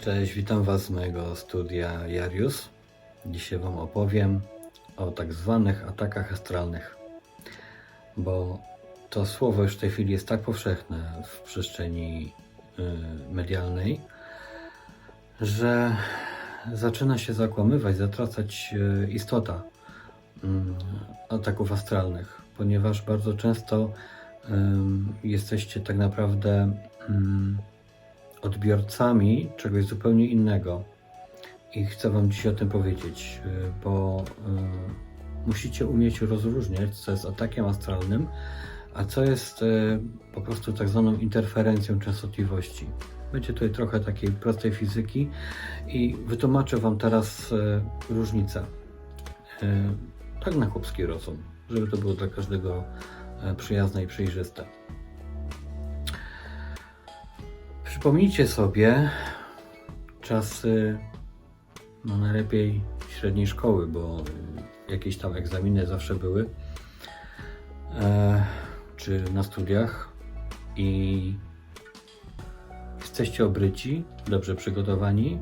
Cześć, witam Was z mojego studia Jarius. Dzisiaj Wam opowiem o tak zwanych atakach astralnych, bo to słowo już w tej chwili jest tak powszechne w przestrzeni y, medialnej, że zaczyna się zakłamywać, zatracać y, istota mm, ataków astralnych, ponieważ bardzo często jesteście tak naprawdę ym, odbiorcami czegoś zupełnie innego. I chcę Wam dzisiaj o tym powiedzieć, y, bo y, musicie umieć rozróżniać, co jest atakiem astralnym, a co jest y, po prostu tak zwaną interferencją częstotliwości. Będzie tutaj trochę takiej prostej fizyki i wytłumaczę Wam teraz różnicę. Tak na chłopski rozum, żeby to było dla każdego przyjazne i przejrzyste. Przypomnijcie sobie czasy, no najlepiej średniej szkoły, bo jakieś tam egzaminy zawsze były, e, czy na studiach i jesteście obryci, dobrze przygotowani,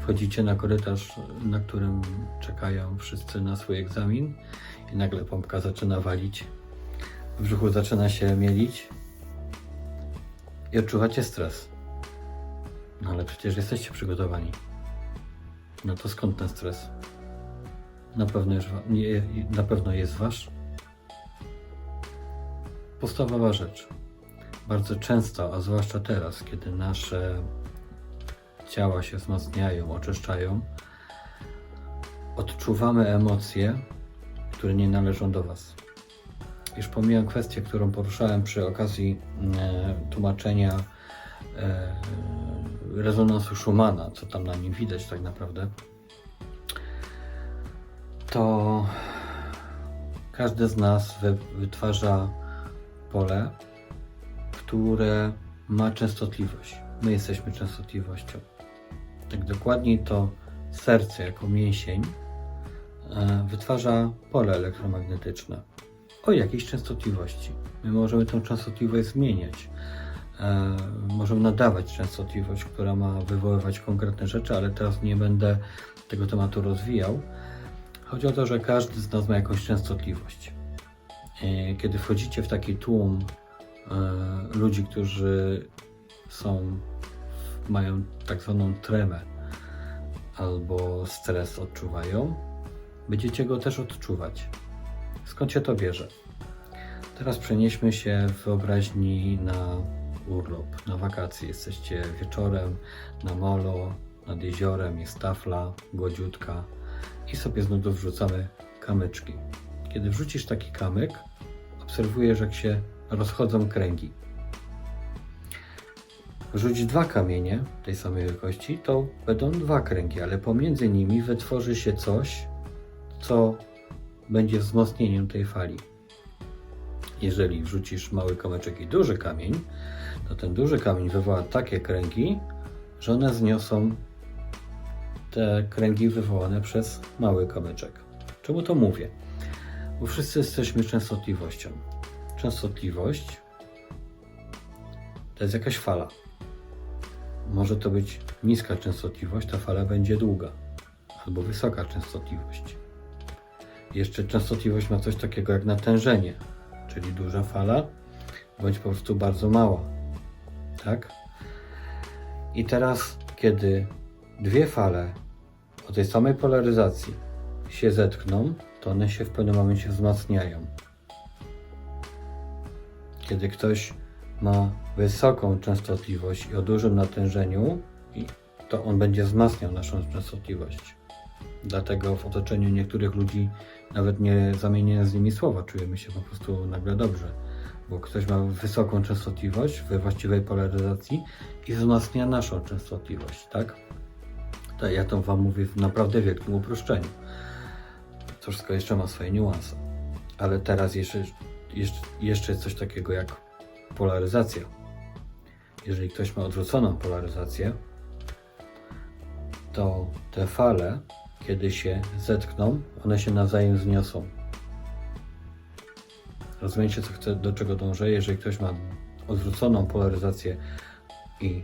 wchodzicie na korytarz, na którym czekają wszyscy na swój egzamin i nagle pompka zaczyna walić, w brzuchu zaczyna się mielić i odczuwacie stres. No ale przecież jesteście przygotowani. No to skąd ten stres? Na pewno, wa- nie, na pewno jest wasz. Podstawowa rzecz. Bardzo często, a zwłaszcza teraz, kiedy nasze ciała się wzmacniają, oczyszczają, odczuwamy emocje, które nie należą do was. Już pomijam kwestię, którą poruszałem przy okazji e, tłumaczenia e, rezonansu Schumana, co tam na nim widać tak naprawdę, to każdy z nas wy, wytwarza pole, które ma częstotliwość. My jesteśmy częstotliwością. Tak dokładniej to serce jako mięsień e, wytwarza pole elektromagnetyczne o jakiejś częstotliwości. My możemy tę częstotliwość zmieniać. E, możemy nadawać częstotliwość, która ma wywoływać konkretne rzeczy, ale teraz nie będę tego tematu rozwijał. Chodzi o to, że każdy z nas ma jakąś częstotliwość. E, Kiedy wchodzicie w taki tłum e, ludzi, którzy są, mają tak zwaną tremę albo stres odczuwają, będziecie go też odczuwać. Skąd się to bierze? Teraz przenieśmy się w wyobraźni na urlop, na wakacje. Jesteście wieczorem na molo, nad jeziorem, jest tafla, gładziutka i sobie z nudów wrzucamy kamyczki. Kiedy wrzucisz taki kamyk, obserwujesz jak się rozchodzą kręgi. Wrzuć dwa kamienie tej samej wielkości, to będą dwa kręgi, ale pomiędzy nimi wytworzy się coś, co będzie wzmocnieniem tej fali. Jeżeli wrzucisz mały kamyczek i duży kamień, to ten duży kamień wywoła takie kręgi, że one zniosą te kręgi wywołane przez mały kamyczek. Czemu to mówię? Bo wszyscy jesteśmy częstotliwością. Częstotliwość to jest jakaś fala. Może to być niska częstotliwość, ta fala będzie długa, albo wysoka częstotliwość. Jeszcze częstotliwość ma coś takiego jak natężenie, czyli duża fala, bądź po prostu bardzo mała. Tak? I teraz, kiedy dwie fale o tej samej polaryzacji się zetkną, to one się w pewnym momencie wzmacniają. Kiedy ktoś ma wysoką częstotliwość i o dużym natężeniu, to on będzie wzmacniał naszą częstotliwość. Dlatego w otoczeniu niektórych ludzi nawet nie zamieniając z nimi słowa, czujemy się po prostu nagle dobrze. Bo ktoś ma wysoką częstotliwość we właściwej polaryzacji i wzmacnia naszą częstotliwość, tak? To ja to Wam mówię w naprawdę wielkim uproszczeniu. To wszystko jeszcze ma swoje niuanse. Ale teraz jeszcze, jeszcze, jeszcze jest coś takiego jak polaryzacja. Jeżeli ktoś ma odwróconą polaryzację, to te fale, kiedy się zetkną, one się nawzajem zniosą. Rozumiecie, co chcę, do czego dążę? Jeżeli ktoś ma odwróconą polaryzację i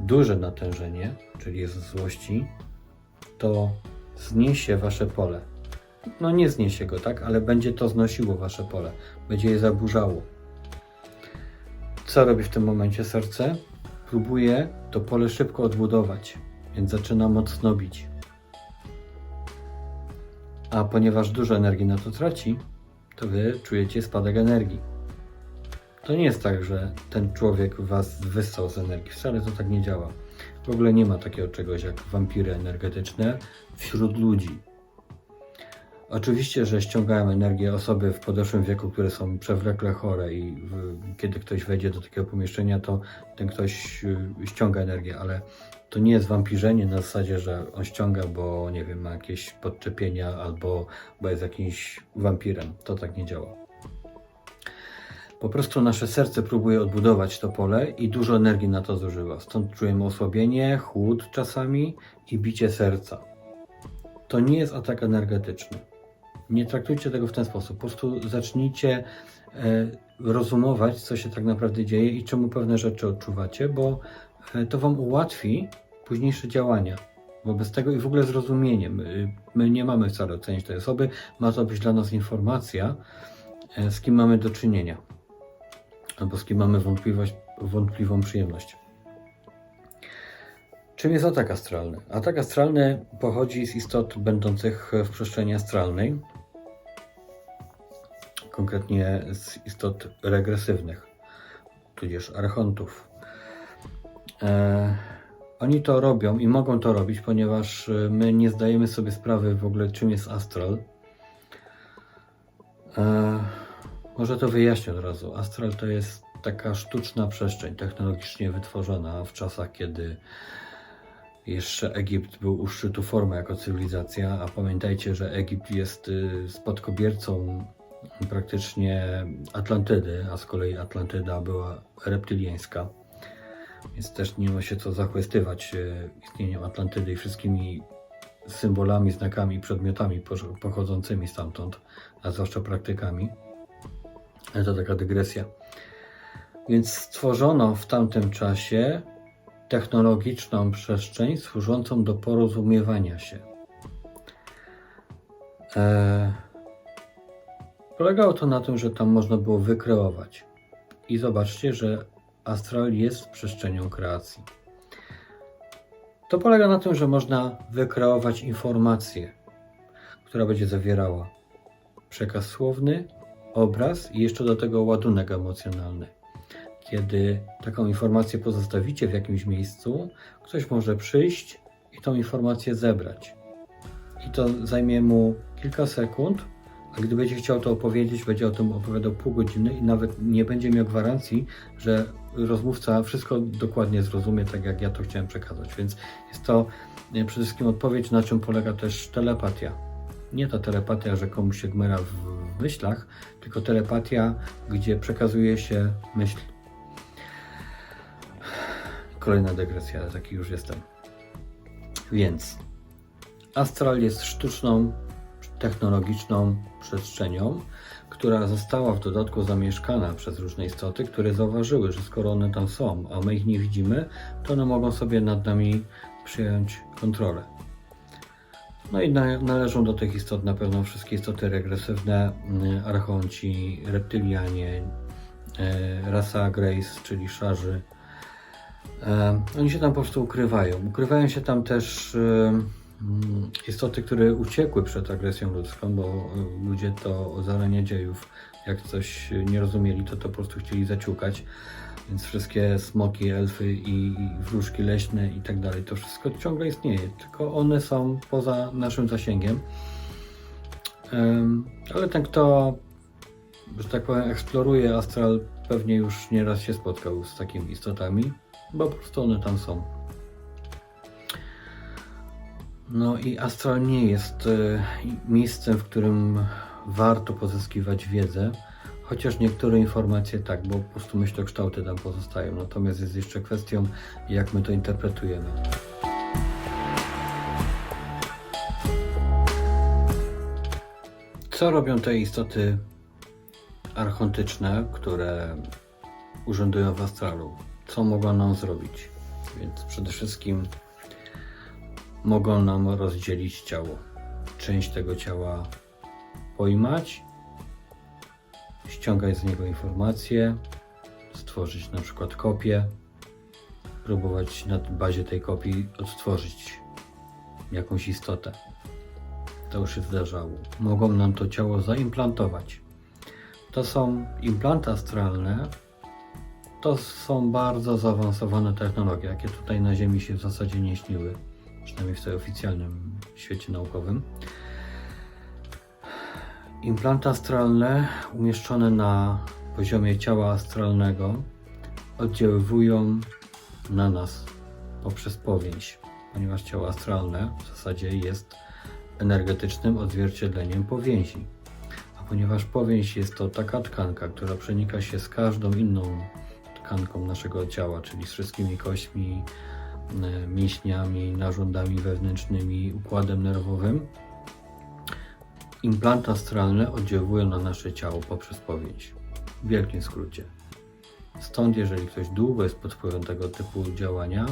duże natężenie, czyli jest złości, to zniesie wasze pole. No nie zniesie go, tak, ale będzie to znosiło wasze pole, będzie je zaburzało. Co robi w tym momencie serce? Próbuje to pole szybko odbudować, więc zaczyna mocno bić. A ponieważ dużo energii na to traci, to wy czujecie spadek energii. To nie jest tak, że ten człowiek was wyssał z energii. Wcale to tak nie działa. W ogóle nie ma takiego czegoś jak wampiry energetyczne wśród ludzi. Oczywiście, że ściągają energię osoby w podeszłym wieku, które są przewlekle chore i w, kiedy ktoś wejdzie do takiego pomieszczenia, to ten ktoś y, ściąga energię, ale to nie jest wampirzenie na zasadzie, że on ściąga, bo nie wiem, ma jakieś podczepienia albo bo jest jakimś wampirem. To tak nie działa. Po prostu nasze serce próbuje odbudować to pole i dużo energii na to zużywa. Stąd czujemy osłabienie, chłód czasami i bicie serca. To nie jest atak energetyczny. Nie traktujcie tego w ten sposób. Po prostu zacznijcie e, rozumować, co się tak naprawdę dzieje i czemu pewne rzeczy odczuwacie, bo e, to Wam ułatwi późniejsze działania wobec tego i w ogóle zrozumienie. My, my nie mamy wcale ocenić tej osoby, ma to być dla nas informacja, e, z kim mamy do czynienia, albo z kim mamy wątpliwość, wątpliwą przyjemność. Czym jest atak astralny? Atak astralny pochodzi z istot będących w przestrzeni astralnej, konkretnie z istot regresywnych, tudzież archontów. E, oni to robią i mogą to robić, ponieważ e, my nie zdajemy sobie sprawy w ogóle, czym jest astral. E, może to wyjaśnię od razu. Astral to jest taka sztuczna przestrzeń, technologicznie wytworzona w czasach, kiedy jeszcze Egipt był u szczytu formy jako cywilizacja, a pamiętajcie, że Egipt jest y, spadkobiercą praktycznie Atlantydy, a z kolei Atlantyda była reptyliańska. Więc też nie ma się co zachwystywać y, istnieniem Atlantydy i wszystkimi symbolami, znakami, przedmiotami pochodzącymi stamtąd, a zwłaszcza praktykami. Ale to taka dygresja. Więc stworzono w tamtym czasie technologiczną przestrzeń służącą do porozumiewania się. E, polegało to na tym, że tam można było wykreować. I zobaczcie, że astral jest przestrzenią kreacji. To polega na tym, że można wykreować informację, która będzie zawierała przekaz słowny, obraz i jeszcze do tego ładunek emocjonalny kiedy taką informację pozostawicie w jakimś miejscu, ktoś może przyjść i tą informację zebrać. I to zajmie mu kilka sekund, a gdy będzie chciał to opowiedzieć, będzie o tym opowiadał pół godziny i nawet nie będzie miał gwarancji, że rozmówca wszystko dokładnie zrozumie, tak jak ja to chciałem przekazać. Więc jest to e, przede wszystkim odpowiedź, na czym polega też telepatia. Nie ta telepatia, że komuś się gmera w myślach, tylko telepatia, gdzie przekazuje się myśl Kolejna dygresja, ale taki już jestem. Więc astral jest sztuczną, technologiczną przestrzenią, która została w dodatku zamieszkana przez różne istoty, które zauważyły, że skoro one tam są, a my ich nie widzimy, to one mogą sobie nad nami przyjąć kontrolę. No i na, należą do tych istot na pewno wszystkie istoty regresywne, y, archonci, reptylianie, y, rasa Grace, czyli szarzy, E, Oni się tam po prostu ukrywają. Ukrywają się tam też e, mm, istoty, które uciekły przed agresją ludzką, bo e, ludzie to zaranie dziejów, jak coś nie rozumieli, to to po prostu chcieli zaciukać. Więc wszystkie smoki, elfy i wróżki leśne i tak dalej, to wszystko ciągle istnieje, tylko one są poza naszym zasięgiem. Em, Ale ten, kto, że tak powiem, eksploruje astral, pewnie już nieraz się spotkał z takimi istotami bo po prostu one tam są. No i astral nie jest e, miejscem, w którym warto pozyskiwać wiedzę, chociaż niektóre informacje tak, bo po prostu myślokształty tam pozostają. Natomiast jest jeszcze kwestią, jak my to interpretujemy. Co robią te istoty archontyczne, które urzędują w astralu. Co mogą nam zrobić? Więc przede wszystkim mogą nam rozdzielić ciało. Część tego ciała pojmać, ściągać z niego informacje, stworzyć na przykład kopię, próbować na bazie tej kopii odtworzyć jakąś istotę. To już się zdarzało. Mogą nam to ciało zaimplantować. To są implanty astralne. To są bardzo zaawansowane technologie, jakie tutaj na Ziemi się w zasadzie nie śniły, przynajmniej w tej oficjalnym świecie naukowym. Implanty astralne umieszczone na poziomie ciała astralnego oddziaływują na nas poprzez powięź, ponieważ ciało astralne w zasadzie jest energetycznym odzwierciedleniem powięzi. A ponieważ powięź jest to taka tkanka, która przenika się z każdą inną tkanką naszego ciała, czyli z wszystkimi kośćmi, mięśniami, narządami wewnętrznymi, układem nerwowym, implanty astralne oddziałują na nasze ciało poprzez powięź. W wielkim skrócie. Stąd, jeżeli ktoś długo jest pod wpływem tego typu działania,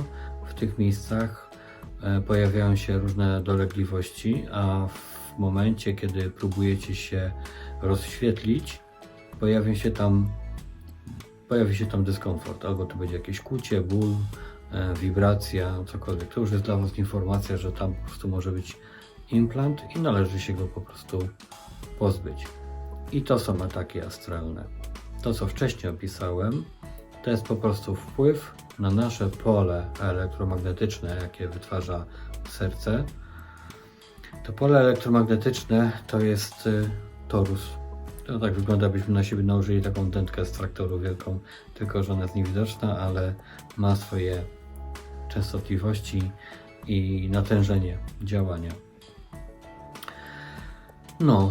w tych miejscach e, pojawiają się różne dolegliwości, a w momencie, kiedy próbujecie się rozświetlić, pojawi się tam, pojawi się tam dyskomfort. Albo to będzie jakieś kucie, ból, e, wibracja, cokolwiek. To już jest dla Was informacja, że tam po prostu może być implant i należy się go po prostu pozbyć. I to są ataki astralne. To, co wcześniej opisałem, to jest po prostu wpływ na nasze pole elektromagnetyczne, jakie wytwarza serce. To pole elektromagnetyczne to jest y, torus. To tak wygląda, byśmy na siebie nałożyli taką dętkę z traktoru wielką, tylko że ona jest niewidoczna, ale ma swoje częstotliwości i natężenie działania. No,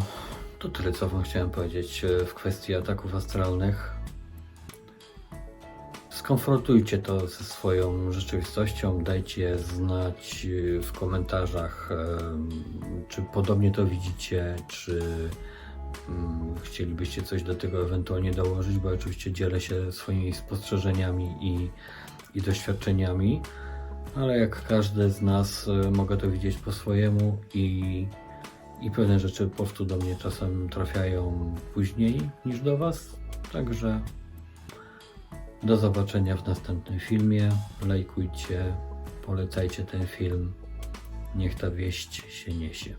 to tyle, co Wam chciałem powiedzieć e, w kwestii ataków astralnych. Skonfrontujcie to ze swoją rzeczywistością, dajcie znać e, w komentarzach, czy podobnie to widzicie, czy mm, chcielibyście coś do tego ewentualnie dołożyć, bo oczywiście dzielę się swoimi spostrzeżeniami i, i doświadczeniami, ale jak każdy z nas e, mogę to widzieć po swojemu i i pewne rzeczy po prostu do mnie czasem trafiają później niż do Was. Także do zobaczenia w następnym filmie. Lajkujcie, polecajcie ten film. Niech ta wieść się niesie.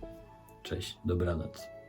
Cześć, dobranoc.